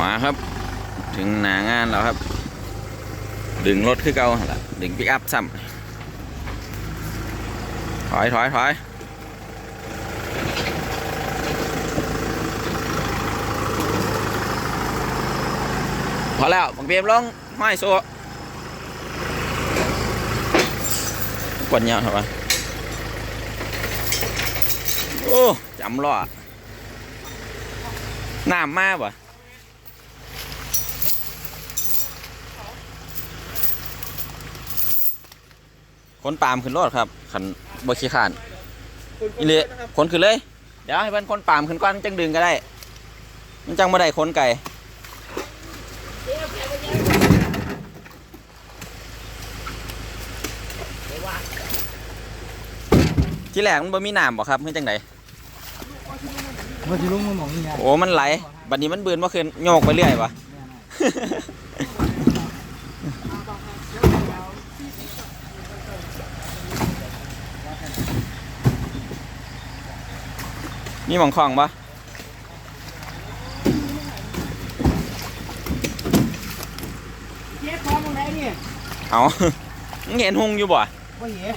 มาครับ ถึงหนางานแล้วครับ ดึงรถขึ้นเก่าละดึงปิกอัพซ้ำถอยถอยถอยพอแล้วบังเบียมลงห้อยโซ่กดเงี้ยครับวะโอ้จำรอดน้ำมาบ่ค นปาล์มขึ้นรถครับขันบขี้ขานอีเละคนขึ้นเลย เดี๋ยวให้เพื่อนคนปาล์มขึ้นก่อนจังดึงก็ได้ มันจังไม่ได้คนไก่ที่แรกมันบ่มีน้ำบ่ครับเพื่อจังไดว่าสิลุงมาหมองนี่ไงโอ้มันไหล บัดนี้มันบืนเมื่อคืนโยกไปเรื่อยวะ นี่หมองคลองปะเจ๊พร้อมตรงไหนนี่เอามึงเห็นหุงอยู่บ่ว่าเห็น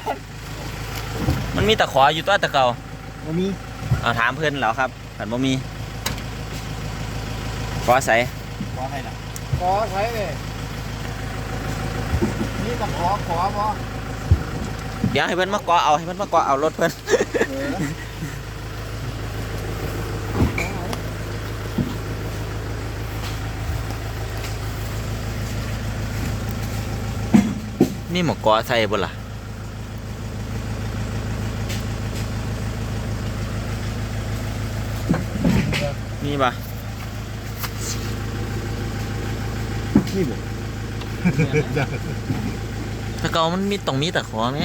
มันมีตะขออยู่ตัวตะเกาบ่มีเอาถามเพื่อนแล้วครับขันบ่มีขอใส่ขอใครน่ะขอใช้เลยนี่ต้องขอขอบ่เดี๋ยวให้เพื่อนมาเกาะเอาให้เพื่อนมาเกาะเอารถเพื่อน เออนี่หมอกเกาะใส่บ่ล่ะนี่ปะนี่บ่ตะเกามันมีต้องมีตะขอไหม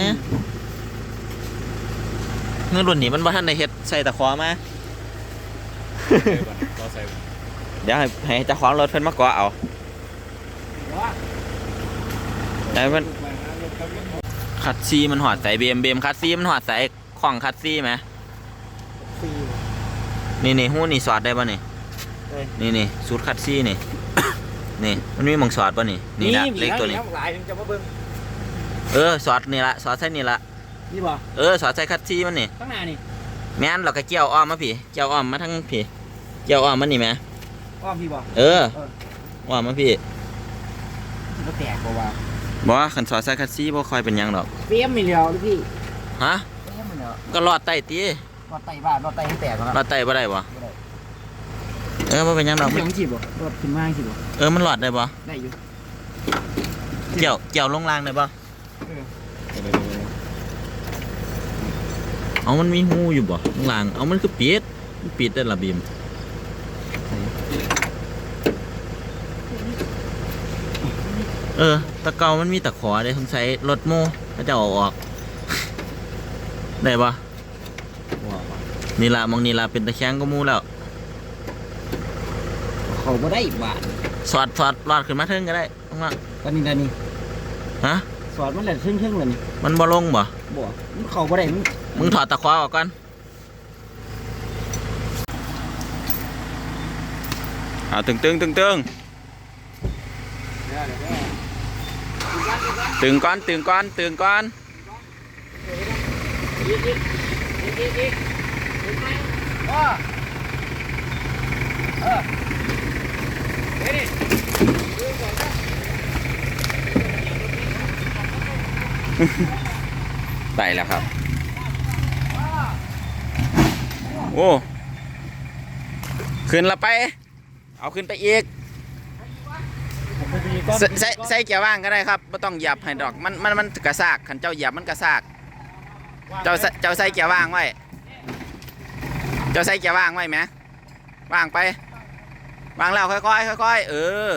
เงื่อนรุ่นนี้มันบ่ทันได้เฮ็ดใส่ตะขอมาเดี๋ยวให้ให้เจ้าของรถเพิ่นมาเกาะเอาว่าได้เพิ่น คัดซีมันหอดใส่เบมเบมคัดซีมันหอดใส่ของคัดซีไหมฟรีนี่นี่หู้นี่สอดได้ป่ะนี่เอ้ยนี่นี่สูตรคัดซีนี่ นี่มันมีหมองสอดป่ะนี่นี่ละเล็กตัวนี้หลายถึงจะมาเบิ่งเออสอดนี่ละสอดใส่นี่ละนี่บ่เออสอดใส่คัดซีมันนี่ข้างหน้านี่แม่นเราก็เกี่ยวอ้อมมาพี่เกี่ยวอ้อมมาทั้งพี่เกี่ยวอ้อมมันนี่แหมอ้อมพี่บ่เอออ้อมมาพี่บ่แตกบ่ว่า บ่ว่าคันสอดใส่คัดซีบ่ค่อยเป็นหยังดอก เปี้ยมมีแล้วลูกพี่ฮะ เปี้ยมมีแล้วก็รอดใต้ตีรถไต่บ้านรถไต่ให้แตกแล้วรอดใต้บ่ได้บ่บ่ได้เออบ่เป็นหยังดอกยังสิบ่รถขึ้นมาสิบ่เออมันรอดได้บ่ได้อยู่เกี่ยวเกี่ยวลงล่างได้บ่เออเอามันมีหูอยู่บ่ข้างล่างเอามันคือปิดมันปิดได้ละบีม เออ ตะเกามันมีตะขอได้สงสัยรถโม่เขาจะเอาออก ได้ปะว้าวนี่ละมองนี่ละเป็นตะแคงก็มูแล้ว เขาบ่ได้บาทสอดสอดรอดขึ้นมาเทิงก็ได้ข้างล่างตอนนี้ตอนนี้ฮะ สอดมันแหละครึ่งๆแล้วนี่มันบ่ลงบ่ บ่มันเข้าบ่ได้มันมึงถอดตะขอออกก่อนเอาตึงตึงตึงตึง ตึงก้อนตึงก้อนตึงก้อนไปแล้วครับ โอ้ ขึ้นละไป เอาขึ้นไปอีก ใส่ใส่ใส่เกียร์ว่างก็ได้ครับไม่ต้องเหยียบให้ดอกมันมันมันกระซากขันเจ้าเหยียบมันกระซาก เจ้าใส่เจ้าใส่เกียร์ว่างไว้ เจ้าใส่เกียร์ว่างไว้ไหมว่างไปวางแล้วค่อยๆค่อยๆเออ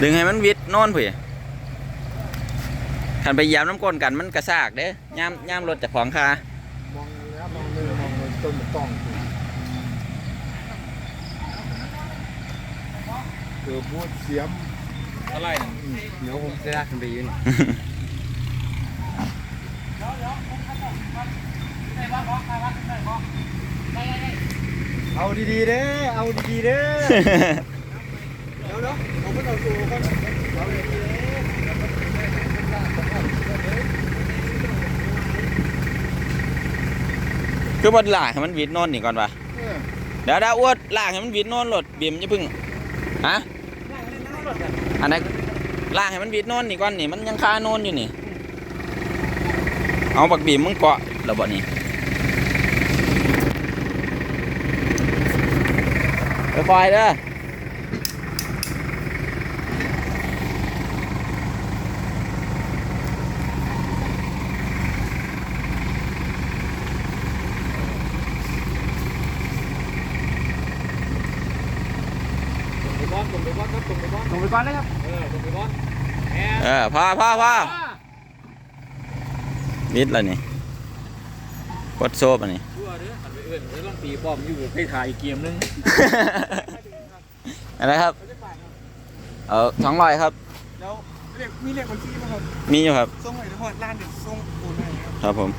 ดึงให้มันวิดโน่นพี่ขันไปหยียบน้ำก้นกันมันกระซากเด้ย่ามย่ามรถจากของคามองแล้วมองเลยมองเลยต้นต้อง เกือบพูดเสียมอะไรเดี๋ยวผมจะลากขึ้นไปยืนเเอาดีๆเด้อเอาดีๆเด้อเดี๋ยวเดี๋ยวผมไม่เอาตัวก่อนเอาดีๆเด้อคือบดลากให้มันวิดโน่นนี่ก่อนวะเออเดี๋ยวเดี๋ยวอ้วดลากให้มันวิดโน่นรถบีมจะพึ่งฮะ อันนั้นลากให้มันวิดโน่นนี่ก่อนนี่มันยังคาโน่นอยู่นี่ เอาบักบีมมึงเกาะระเบิดนี่ไปๆเด้อ ไปบอลตรงไปบอลครับตร งไปบอลส่งไปก่อนเลยครับเออตรงไปบอลแอนเออพอพอพอวิดแล้วนี่กดโซ่ปะนี่ชั่วเด้อหันไปเอื้อนเดี๋ยวลองตีป้อมอยู่ใกล้ถ่ายอีกเกมนึงอะไรครับ เอาสองร้อยครับ แล้วเรียกมีเรียกบัญชีไหมครับ มีอยู่ครับส่งให้ทุกคนร้านเด็ดส่งโอนให้ครับ ครับผม